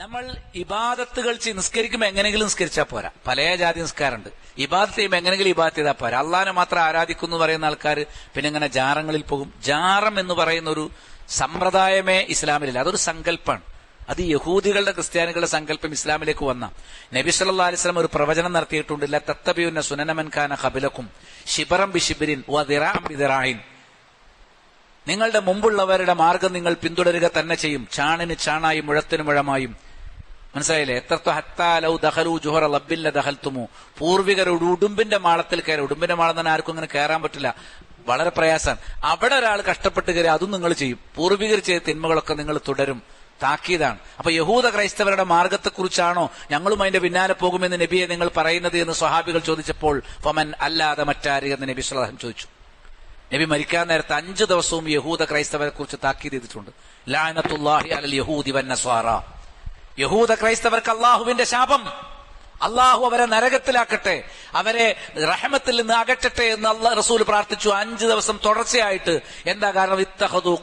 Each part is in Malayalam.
നമ്മൾ ഇബാദത്തുകൾ നിസ്കരിക്കുമ്പോൾ എങ്ങനെങ്കിലും നിസ്കരിച്ചാൽ പോരാ. പല ജാതി നിസ്കാരമുണ്ട്. ഇബാദത്ത് ചെയ്യുമ്പോൾ എങ്ങനെയെങ്കിലും ഇബാദത്ത് ചെയ്താൽ പോരാ. അള്ളാനെ മാത്രം ആരാധിക്കുന്നു പറയുന്ന ആൾക്കാർ പിന്നെ ഇങ്ങനെ ജാറങ്ങളിൽ പോകും. ജാറം എന്ന് പറയുന്ന ഒരു സമ്പ്രദായമേ ഇസ്ലാമിലില്ല. അതൊരു സങ്കല്പമാണ് അത് യഹൂദികളുടെ ക്രിസ്ത്യാനികളുടെ സങ്കല്പം ഇസ്ലാമിലേക്ക് വന്ന. നബി സല്ലാ അലിസ്ലാം ഒരു പ്രവചനം നടത്തിയിട്ടുണ്ട്. ഇല്ല തത്തബിയുന്ന സുനനമൻ ഖാന ഹബിലക്കും ഷിബറം ബി ഷിബിരിൻ ബിദിറായിൻ നിങ്ങളുടെ മുമ്പുള്ളവരുടെ മാർഗം നിങ്ങൾ പിന്തുടരുക തന്നെ ചെയ്യും. ചാണിന് ചാണായും മുഴത്തിന് മുഴമായും മനസ്സിലായില്ലേ? എത്രത്തോ ഹത്താലൗ ദഹലു ജുഹറ ലബില്ല ദഹൽത്തുമു പൂർവികരുടെ ഉടുമ്പിന്റെ മാളത്തിൽ കയറി ഉടുമ്പിന്റെ മാളം തന്നെ ആർക്കും അങ്ങനെ കയറാൻ പറ്റില്ല. വളരെ പ്രയാസമാണ് അവിടെ ഒരാൾ കഷ്ടപ്പെട്ട് കയറി അതും നിങ്ങൾ ചെയ്യും. പൂർവികർ ചെയ്ത തിന്മകളൊക്കെ നിങ്ങൾ തുടരും. താക്കീതാണ്. അപ്പൊ യഹൂദ ക്രൈസ്തവരുടെ മാർഗത്തെക്കുറിച്ചാണോ ഞങ്ങളും അതിന്റെ പിന്നാലെ പോകുമെന്ന് നബിയെ നിങ്ങൾ പറയുന്നത് എന്ന് സ്വഹാബികൾ ചോദിച്ചപ്പോൾ ഫമൻ അല്ലാതെ മറ്റാര്? എന്ന് നബി സ്വലാഹം ചോദിച്ചു. നബി മരിക്കാൻ നേരത്തെ അഞ്ചു ദിവസവും യഹൂദ ക്രൈസ്തവരെ കുറിച്ച് താക്കീത് ചെയ്തിട്ടുണ്ട്. ലാനത്തുല്ലാഹി അലൽ യഹൂദി വന്നസ്വാറ യഹൂദ ക്രൈസ്തവർക്ക് അള്ളാഹുവിന്റെ ശാപം. അള്ളാഹു അവരെ നരകത്തിലാക്കട്ടെ അവരെ റഹമത്തിൽ നിന്ന് അകറ്റട്ടെ എന്ന് അള്ളാഹ് റസൂൽ പ്രാർത്ഥിച്ചു. അഞ്ചു ദിവസം തുടർച്ചയായിട്ട് എന്താ കാരണം? ഇത്തഹദു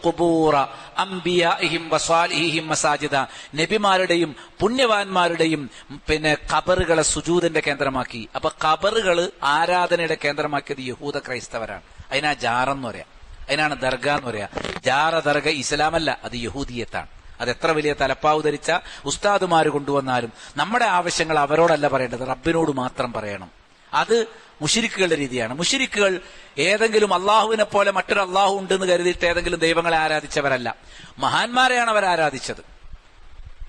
മസാജിദ. നബിമാരുടെയും പുണ്യവാന്മാരുടെയും പിന്നെ കബറുകളെ സുജൂതിന്റെ കേന്ദ്രമാക്കി. അപ്പൊ കബറുകൾ ആരാധനയുടെ കേന്ദ്രമാക്കിയത് യഹൂദ ക്രൈസ്തവരാണ്. അതിനാ ജാറെന്ന് പറയാം. അതിനാണ് ദർഗ എന്ന് പറയാ. ജാറ ദർഗ ഇസ്ലാമല്ല അത് യഹൂദിയത്താണ്. അത് എത്ര വലിയ തലപ്പാവ് ധരിച്ച ഉസ്താദുമാർ കൊണ്ടുവന്നാലും നമ്മുടെ ആവശ്യങ്ങൾ അവരോടല്ല പറയേണ്ടത് റബ്ബിനോട് മാത്രം പറയണം. അത് മുഷിരിക്കുകളുടെ രീതിയാണ്. മുഷിരിക്കുകൾ ഏതെങ്കിലും അള്ളാഹുവിനെ പോലെ മറ്റൊരു അള്ളാഹു ഉണ്ടെന്ന് കരുതിയിട്ട് ഏതെങ്കിലും ദൈവങ്ങളെ ആരാധിച്ചവരല്ല. മഹാന്മാരെയാണ് അവർ ആരാധിച്ചത്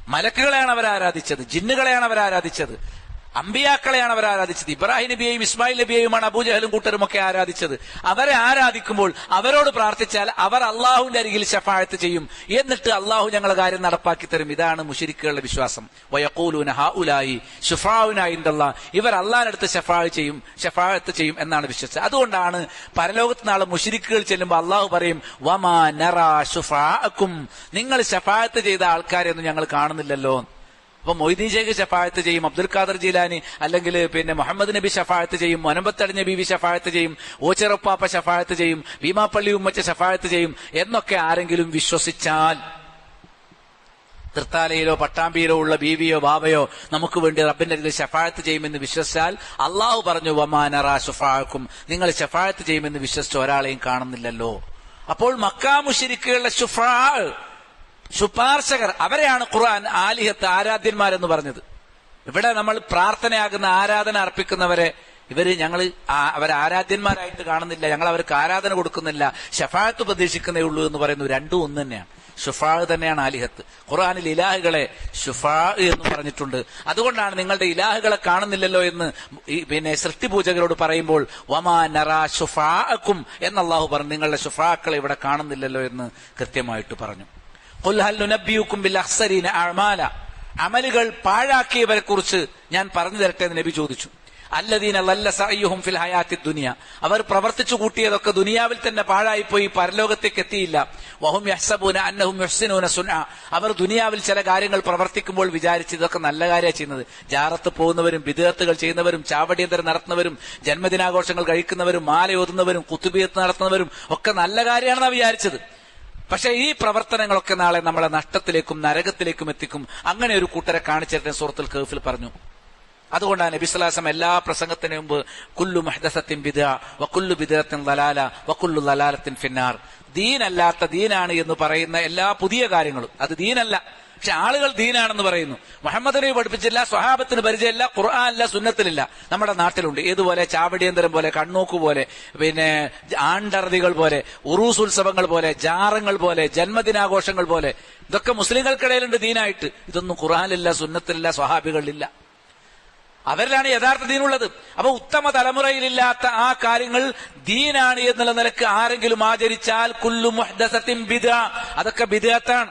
മലക്കുകളെയാണ് അവർ ആരാധിച്ചത് ജിന്നുകളെയാണ് അവർ ആരാധിച്ചത് അമ്പിയാക്കളെയാണ് അവർ ആരാധിച്ചത്. ഇബ്രാഹിം നബിയെയും ഇസ്മായിൽ നബിയെയുമാണ് അബൂജഹലും കൂട്ടരും ഒക്കെ ആരാധിച്ചത്. അവരെ ആരാധിക്കുമ്പോൾ അവരോട് പ്രാർത്ഥിച്ചാൽ അവർ അള്ളാഹുവിന്റെ അരികിൽ ശഫായത്ത് ചെയ്യും. എന്നിട്ട് അള്ളാഹു ഞങ്ങളുടെ കാര്യം നടപ്പാക്കി തരും. ഇതാണ് മുഷിരിക്കുകളുടെ വിശ്വാസം. വയക്കൂലൂന ഹാ ഉലായി ഷുഫാവുനായിന്തല്ല ഇവർ അള്ളാഹിനടുത്ത് ഷഫാ ചെയ്യും ഷഫായത്ത് ചെയ്യും എന്നാണ് വിശ്വസിച്ചത്. അതുകൊണ്ടാണ് പരലോകത്ത് നാളെ മുഷിരിക്കുകൾ ചെല്ലുമ്പോൾ അള്ളാഹു പറയും വമാ നറാ ഷുഫാക്കും നിങ്ങൾ ഷഫായത്ത് ചെയ്ത ആൾക്കാരെയൊന്നും ഞങ്ങൾ കാണുന്നില്ലല്ലോ. അപ്പൊ മൊയ്തീൻ ഷേഖ് ഷഫായത്ത് ചെയ്യും അബ്ദുൽ ഖാദർ ജീലാനി അല്ലെങ്കിൽ പിന്നെ മുഹമ്മദ് നബി ഷഫായത്ത് ചെയ്യും മുനമ്പത്തടഞ്ഞ ബി വി ഷഫായത്ത് ചെയ്യും ഓച്ചിറപ്പാപ്പ ഷഫായത്ത് ചെയ്യും ഭീമാപ്പള്ളി ഉമ്മച്ച ഷഫായത്ത് ചെയ്യും എന്നൊക്കെ ആരെങ്കിലും വിശ്വസിച്ചാൽ തൃത്താലയിലോ പട്ടാമ്പിയിലോ ഉള്ള ബീവിയോ ബാബയോ നമുക്ക് വേണ്ടി റബ്ബിന്റെ അതിൽ ഷഫായത്ത് ചെയ്യുമെന്ന് വിശ്വസിച്ചാൽ അള്ളാഹു പറഞ്ഞു വമാനറാ ഷുഫാക്കും നിങ്ങൾ ഷഫായത്ത് ചെയ്യുമെന്ന് വിശ്വസിച്ച ഒരാളെയും കാണുന്നില്ലല്ലോ. അപ്പോൾ മക്കാമുഷിരിക്കുകളുടെ ഷുഫാ ശുപാർശകർ അവരെയാണ് ഖുർആൻ ആലിഹത്ത് ആരാധ്യന്മാരെന്ന് പറഞ്ഞത്. ഇവിടെ നമ്മൾ പ്രാർത്ഥനയാകുന്ന ആരാധന അർപ്പിക്കുന്നവരെ ഇവർ ഞങ്ങൾ അവർ ആരാധ്യന്മാരായിട്ട് കാണുന്നില്ല ഞങ്ങൾ അവർക്ക് ആരാധന കൊടുക്കുന്നില്ല ഷഫാത്ത് പ്രതീക്ഷിക്കുന്നേ ഉള്ളൂ എന്ന് പറയുന്നു രണ്ടും ഒന്ന് തന്നെയാണ്. ഷുഫാ തന്നെയാണ് ആലിഹത്ത്. ഖുർആാനിൽ ഇലാഹുകളെ ഷുഫാ എന്ന് പറഞ്ഞിട്ടുണ്ട്. അതുകൊണ്ടാണ് നിങ്ങളുടെ ഇലാഹുകളെ കാണുന്നില്ലല്ലോ എന്ന് പിന്നെ സൃഷ്ടിപൂജകരോട് പറയുമ്പോൾ വമാ നറാ ഷുഫാക്കും എന്ന് അള്ളാഹു പറഞ്ഞു നിങ്ങളുടെ ഷുഫാക്കളെ ഇവിടെ കാണുന്നില്ലല്ലോ എന്ന് കൃത്യമായിട്ട് പറഞ്ഞു. അമലുകൾ പാഴാക്കിയവരെ കുറിച്ച് ഞാൻ പറഞ്ഞു തരട്ടെ എന്ന് നബി ചോദിച്ചു. അല്ലദീന ലല്ല സഅയ്യുഹും ഫിൽ ഹയാത്തി ദുനിയ. അവർ പ്രവർത്തിച്ചു കൂട്ടിയതൊക്കെ ദുനിയാവിൽ തന്നെ പാഴായിപ്പോയി പരലോകത്തേക്ക് എത്തിയില്ല. വഹും യഹ്സബൂന അന്നഹും യഹ്സിനൂന സുന അവർ ദുനിയാവിൽ ചില കാര്യങ്ങൾ പ്രവർത്തിക്കുമ്പോൾ വിചാരിച്ച് ഇതൊക്കെ നല്ല കാര്യമാണ് ചെയ്യുന്നത്. ജാറത്ത് പോകുന്നവരും വിദേഹത്തുകൾ ചെയ്യുന്നവരും ചാവടിയന്തരം നടത്തുന്നവരും ജന്മദിനാഘോഷങ്ങൾ കഴിക്കുന്നവരും മാലയോതുന്നവരും കുത്തുബിയത്ത് നടത്തുന്നവരും ഒക്കെ നല്ല കാര്യമാണെന്നാണ് വിചാരിച്ചത്. പക്ഷെ ഈ പ്രവർത്തനങ്ങളൊക്കെ നാളെ നമ്മളെ നഷ്ടത്തിലേക്കും നരകത്തിലേക്കും എത്തിക്കും. അങ്ങനെ ഒരു കൂട്ടരെ കാണിച്ചിട്ട് സുഹൃത്തിൽ കേഫിൽ പറഞ്ഞു. അതുകൊണ്ടാണ് നബിസ്വലാസം എല്ലാ പ്രസംഗത്തിന് മുമ്പ് കുല്ലു മഹദസത്തിൻ ബിദ വക്കുല്ലു ബിദത്തിൻ ദലാല വക്കുല്ലു ദലാലത്തിൻ ഫിന്നാർ. ദീനല്ലാത്ത ദീനാണ് എന്ന് പറയുന്ന എല്ലാ പുതിയ കാര്യങ്ങളും. അത് ദീനല്ല. പക്ഷെ ആളുകൾ ദീനാണെന്ന് പറയുന്നു. മുഹമ്മദിനെ പഠിപ്പിച്ചില്ല സ്വഹാബത്തിന് പരിചയമില്ല ഖുർആാനില്ല സുന്നത്തിലില്ല. നമ്മുടെ നാട്ടിലുണ്ട്. ഏതുപോലെ ചാവടിയന്തരം പോലെ കണ്ണൂക്ക് പോലെ പിന്നെ ആണ്ടറതികൾ പോലെ ഉറൂസ് ഉത്സവങ്ങൾ പോലെ ജാറങ്ങൾ പോലെ ജന്മദിനാഘോഷങ്ങൾ പോലെ. ഇതൊക്കെ മുസ്ലിങ്ങൾക്കിടയിലുണ്ട് ദീനായിട്ട്. ഇതൊന്നും ഖുർആാനില്ല സുന്നത്തിലില്ല സ്വഹാബികളിലില്ല. അവരിലാണ് യഥാർത്ഥ ദീനുള്ളത്. അപ്പൊ ഉത്തമ തലമുറയിലില്ലാത്ത ആ കാര്യങ്ങൾ ദീനാണ് എന്നുള്ള നിലയ്ക്ക് ആരെങ്കിലും ആചരിച്ചാൽ കുല്ലു മുഹ്ദസത്തിൻ ബിദ. അതൊക്കെ ബിദത്താണ്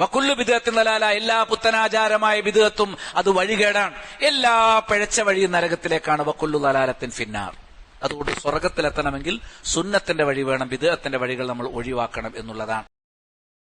വക്കുല്ലു ബിദത്തും നലാല എല്ലാ പുത്തനാചാരമായ ബിദത്തും അത് വഴികേടാണ്. എല്ലാ പിഴച്ച വഴിയും നരകത്തിലേക്കാണ്. വക്കുല്ലു നലാലത്തിൻ ഫിന്നാർ. അതുകൊണ്ട് സ്വർഗത്തിലെത്തണമെങ്കിൽ സുന്നത്തിന്റെ വഴി വേണം. വിദേഹത്തിന്റെ വഴികൾ നമ്മൾ ഒഴിവാക്കണം എന്നുള്ളതാണ്.